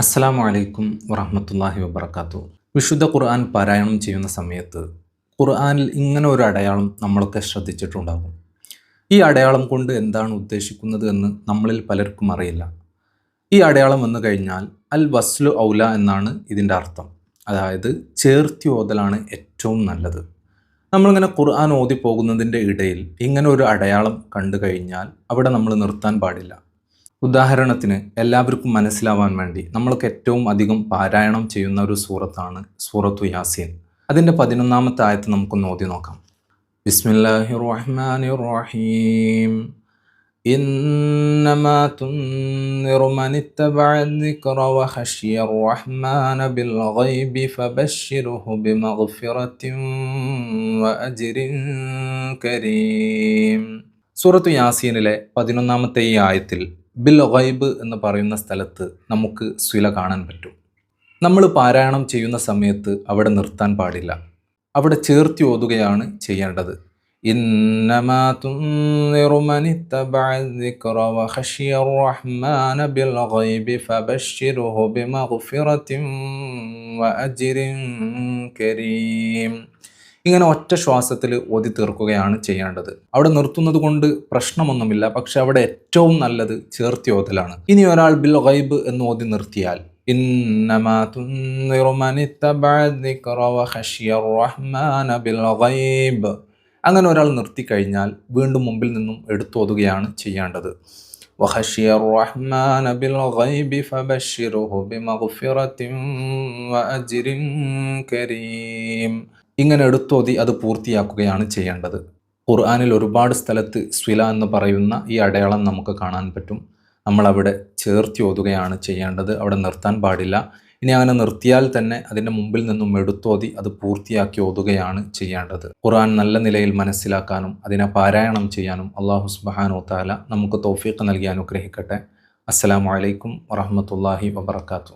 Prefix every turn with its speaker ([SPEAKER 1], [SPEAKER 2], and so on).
[SPEAKER 1] അസ്സലാമു വലൈക്കും വറഹമത്തല്ലാഹി വബർക്കാത്തു വിശുദ്ധ ഖുർആൻ പാരായണം ചെയ്യുന്ന സമയത്ത് ഖുർആനിൽ ഇങ്ങനെ ഒരു അടയാളം നമ്മളൊക്കെ ശ്രദ്ധിച്ചിട്ടുണ്ടാകും. ഈ അടയാളം കൊണ്ട് എന്താണ് ഉദ്ദേശിക്കുന്നത് എന്ന് നമ്മളിൽ പലർക്കും അറിയില്ല. ഈ അടയാളം വന്നു കഴിഞ്ഞാൽ അൽ വസ്ലു ഔല എന്നാണ് ഇതിന്റെ അർത്ഥം. അതായത് ചേർത്തി ഓതലാണ് ഏറ്റവും നല്ലത്. നമ്മളിങ്ങനെ ഖുർആൻ ഓതി പോകുന്നതിന്റെ ഇടയിൽ ഇങ്ങനെ ഒരു അടയാളം കണ്ടു കഴിഞ്ഞാൽ അവിടെ നമ്മൾ നിർത്താൻ പാടില്ല. ഉദാഹരണത്തിന് എല്ലാവർക്കും മനസ്സിലാവാൻ വേണ്ടി നമ്മൾക്ക് ഏറ്റവും അധികം പാരായണം ചെയ്യുന്ന ഒരു സൂറത്താണ് സൂറത്തു യാസീൻ അതിൻ്റെ പതിനൊന്നാമത്തെ ആയത്ത് നമുക്കൊന്ന് ഓതി നോക്കാം ബിസ്മില്ലാഹി റഹ്മാനി റഹീം إنما تنذر من اتبع الذكر وخشي الرحمن بالغيب فبشره بمغفرة وأجر كريم സൂറത്തു യാസീനിലെ പതിനൊന്നാമത്തെ ഈ ആയത്തിൽ ബിൽ ഗൈബ് എന്ന് പറയുന്ന സ്ഥലത്ത് നമുക്ക് സുല കാണാൻ പറ്റും. നമ്മൾ പാരായണം ചെയ്യുന്ന സമയത്ത് അവിടെ നിർത്താൻ പാടില്ല. അവിടെ ചേർത്തി ഓതുകയാണ് ചെയ്യേണ്ടത്. ഇങ്ങനെ ഒറ്റ ശ്വാസത്തിൽ ഓതി തീർക്കുകയാണ് ചെയ്യേണ്ടത് അവിടെ നിർത്തുന്നത് കൊണ്ട് പ്രശ്നമൊന്നുമില്ല പക്ഷെ അവിടെ ഏറ്റവും നല്ലത് ചേർത്തി ഓതലാണ് ഇനി ഒരാൾ ബിൽ ഗൈബ് എന്ന് ഓതി നിർത്തിയാൽ അങ്ങനെ ഒരാൾ നിർത്തിക്കഴിഞ്ഞാൽ വീണ്ടും മുമ്പിൽ നിന്നും എടുത്തോതുകയാണ് ചെയ്യേണ്ടത് وخشي الرحمن بالغيب فبشره بمغفرة وأجر كريم ഇങ്ങനെ എടുത്തോതി അത് പൂർത്തിയാക്കുകയാണ് ചെയ്യേണ്ടത്. ഖുർആാനിൽ ഒരുപാട് സ്ഥലത്ത് സ്വില എന്ന് പറയുന്ന ഈ അടയാളം നമുക്ക് കാണാൻ പറ്റും. നമ്മൾ അവിടെ ചേർത്തി ഓതുകയാണ് ചെയ്യേണ്ടത്. അവിടെ നിർത്താൻ പാടില്ല. ഇനി അങ്ങനെ നിർത്തിയാൽ തന്നെ അതിന്റെ മുമ്പിൽ നിന്നും എടുത്തോതി അത് പൂർത്തിയാക്കി ഓതുകയാണ് ചെയ്യേണ്ടത്. ഖുർആൻ നല്ല നിലയിൽ മനസ്സിലാക്കാനും അതിനെ പാരായണം ചെയ്യാനും അള്ളാഹു സുബാനോ താല നമുക്ക് തോഫീക്ക് നൽകി അനുഗ്രഹിക്കട്ടെ. അസ്സാം വലൈക്കും വറഹമത്തല്ലാഹി വബർക്കാത്തു